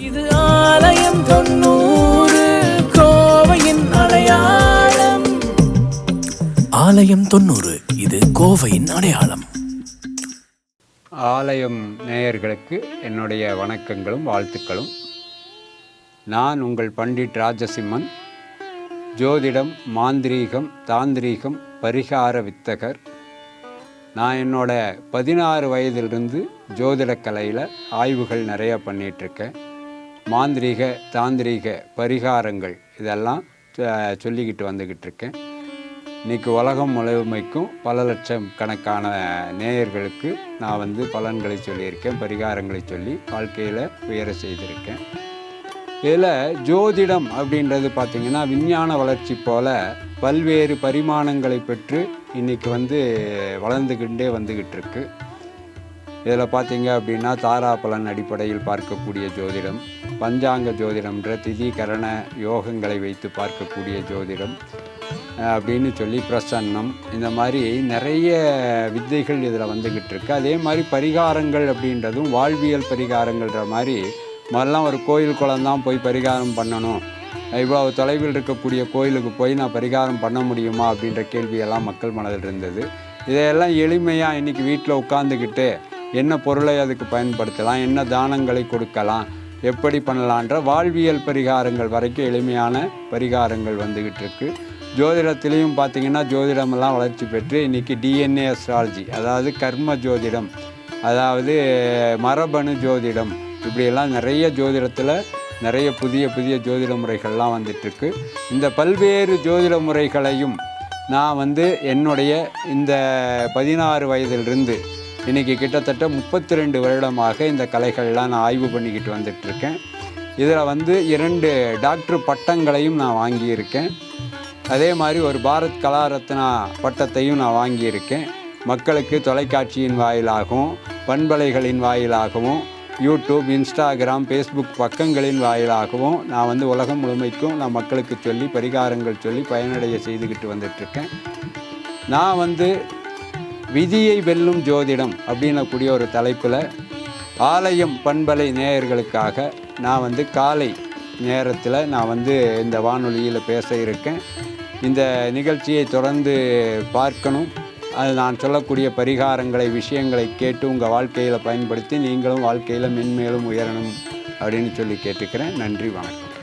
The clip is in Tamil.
இது ஆலயம் தொண்ணூறு கோவையின் அடையாளம். ஆலயம் தொண்ணூறு இது கோவையின் அடையாளம். ஆலயம் நேயர்களுக்கு என்னுடைய வணக்கங்களும் வாழ்த்துக்களும். நான் உங்கள் பண்டிட் ராஜசிம்மன் ஜோதிடம் மாந்திரீகம் தாந்திரீகம் பரிகார வித்தகர். நான் என்னோட பதினாறு வயதிலிருந்து ஜோதிடக் கலையில் ஆய்வுகள் நிறைய பண்ணிகிட்ருக்கேன் மாந்திரீக தாந்திரீக பரிகாரங்கள் இதெல்லாம் சொல்லிக்கிட்டு வந்துக்கிட்டு இருக்கேன் இன்றைக்கி உலகம் முழுமைக்கும் பல லட்சம் கணக்கான நேயர்களுக்கு நான் வந்து பலன்களை சொல்லியிருக்கேன் பரிகாரங்களை சொல்லி வாழ்க்கையில் உயர செய்திருக்கேன். இதில் ஜோதிடம் அப்படின்றது பார்த்திங்கன்னா விஞ்ஞான வளர்ச்சி போல் பல்வேறு பரிமாணங்களை பெற்று இன்றைக்கி வந்து வளர்ந்துக்கிட்டே வந்துக்கிட்டு இருக்குது இதில் பார்த்தீங்க அப்படின்னா தாராப்பலன் அடிப்படையில் பார்க்கக்கூடிய ஜோதிடம் பஞ்சாங்க ஜோதிடம்ன்ற திதி கரண யோகங்களை வைத்து பார்க்கக்கூடிய ஜோதிடம் அப்படின்னு சொல்லி பிரசன்னம். இந்த மாதிரி நிறைய வித்தைகள் இதில் வந்துக்கிட்டு இருக்கு. அதே மாதிரி பரிகாரங்கள் அப்படின்றதும் வாழ்வியல் பரிகாரங்கள்ன்ற மாதிரி முதல்லாம் ஒரு கோயில் குளம் தான் போய் பரிகாரம் பண்ணணும். இவ்வளவு தொலைவில் இருக்கக்கூடிய கோயிலுக்கு போய் நான் பரிகாரம் பண்ண முடியுமா அப்படின்ற கேள்வியெல்லாம் மக்கள் மனதில் இருந்தது. இதையெல்லாம் எளிமையாக இன்றைக்கி வீட்டில் உட்காந்துக்கிட்டு என்ன பொருளை அதுக்கு பயன்படுத்தலாம் என்ன தானங்களை கொடுக்கலாம் எப்படி பண்ணலான்ற வாழ்வியல் பரிகாரங்கள் வரைக்கும் எளிமையான பரிகாரங்கள் வந்துக்கிட்டு இருக்கு. ஜோதிடத்திலையும் பார்த்தீங்கன்னா ஜோதிடமெல்லாம் வளர்ச்சி பெற்று இன்றைக்கி டிஎன்ஏ அஸ்ட்ராலஜி அதாவது கர்ம ஜோதிடம் அதாவது மரபணு ஜோதிடம் இப்படியெல்லாம் நிறைய ஜோதிடத்தில் நிறைய புதிய புதிய ஜோதிட முறைகள்லாம் வந்துட்டுருக்கு இந்த பல்வேறு ஜோதிட முறைகளையும் நான் வந்து என்னுடைய இந்த பதினாறு வயதிலிருந்து இன்றைக்கி கிட்டத்தட்ட முப்பத்தி ரெண்டு வருடமாக இந்த கலைகள்லாம் நான் ஆய்வு பண்ணிக்கிட்டு வந்துட்டுருக்கேன். இதில் வந்து இரண்டு டாக்டர் பட்டங்களையும் நான் வாங்கியிருக்கேன். அதே மாதிரி ஒரு பாரத் கலாரத்னா பட்டத்தையும் நான் வாங்கியிருக்கேன். மக்களுக்கு தொலைக்காட்சியின் வாயிலாகவும் பண்பலைகளின் வாயிலாகவும் யூடியூப் இன்ஸ்டாகிராம் ஃபேஸ்புக் பக்கங்களின் வாயிலாகவும் நான் வந்து உலகம் முழுமைக்கும் நான் மக்களுக்கு சொல்லி பரிகாரங்கள் சொல்லி பயனடைய செய்துக்கிட்டு வந்துட்டுருக்கேன். நான் வந்து விதியை வெல்லும் ஜோதிடம் அப்படின்னக்கூடிய ஒரு தலைப்பில் ஆலயம் பண்பலை நேயர்களுக்காக நான் வந்து காலை நேரத்தில் நான் வந்து இந்த வானொலியில் பேச இருக்கேன். இந்த நிகழ்ச்சியை தொடர்ந்து பார்க்கணும். அது நான் சொல்லக்கூடிய பரிகாரங்களை விஷயங்களை கேட்டு உங்கள் வாழ்க்கையில் பயன்படுத்தி நீங்களும் வாழ்க்கையில் மென்மேலும் உயரணும் அப்படின்னு சொல்லி கேட்டுக்கிறேன். நன்றி வணக்கம்.